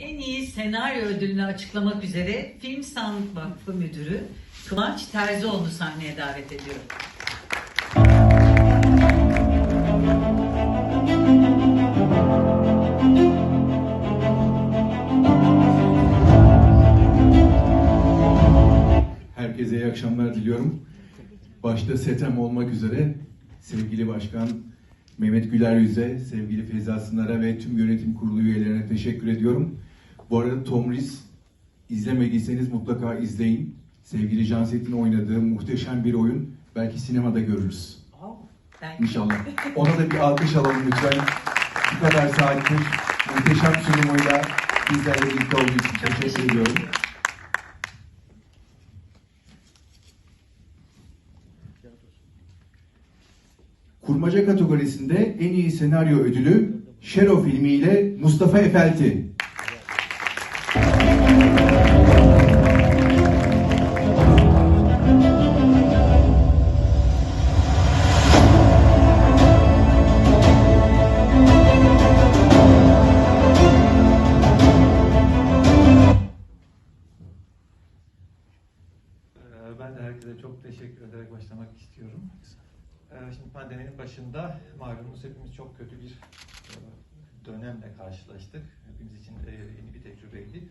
En iyi senaryo ödülünü açıklamak üzere Film Sağlık Vakfı Müdürü Kıvanç Terzioğlu sahneye davet ediyorum. Herkese iyi akşamlar diliyorum. Başta SETEM olmak üzere sevgili başkan Mehmet Güler Yüz'e, sevgili Feyza Sınar'a ve tüm yönetim kurulu üyelerine teşekkür ediyorum. Bu arada Tomris izlemediyseniz mutlaka izleyin. Sevgili Janset'in oynadığı muhteşem bir oyun. Belki sinemada görürüz. Ben İnşallah. Ona da bir alkış alalım lütfen. Bu kadar saattir muhteşem sunumuyla bizlerle birlikte olduğu için teşekkür ediyorum. Kurmaca kategorisinde en iyi senaryo ödülü Şero filmiyle Mustafa Efelti. Ee, Ben de herkese çok teşekkür ederek başlamak istiyorum. Şimdi pandeminin başında malumunuz hepimiz çok kötü bir e, dönemle karşılaştık. Hepimiz için e, yeni bir tecrübeydi.